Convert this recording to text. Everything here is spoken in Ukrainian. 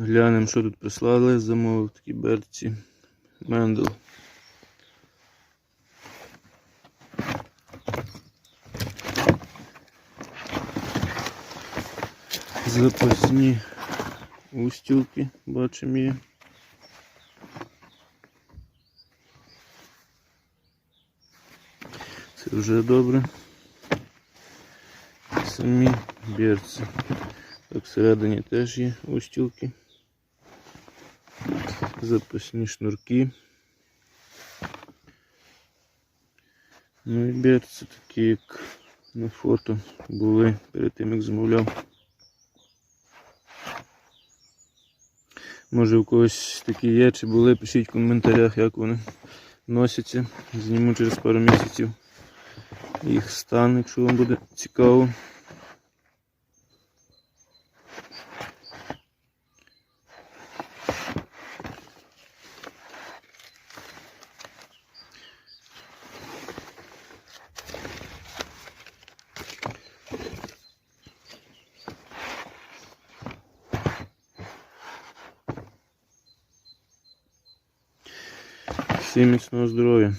Глянемо, що тут прислали. Замовив такі берці. Мендел. Запасні устілки, бачимо є. Це вже добре. Самі берці. Так, всередині теж є устілки. Запасні шнурки. Ну і берці такі, як на фото були перед тим, як замовляв. Може у когось такі є, чи були, пишіть в коментарях, як вони носяться. Зніму через пару місяців їх стан, якщо вам буде цікаво. Всім міцного здоров'я.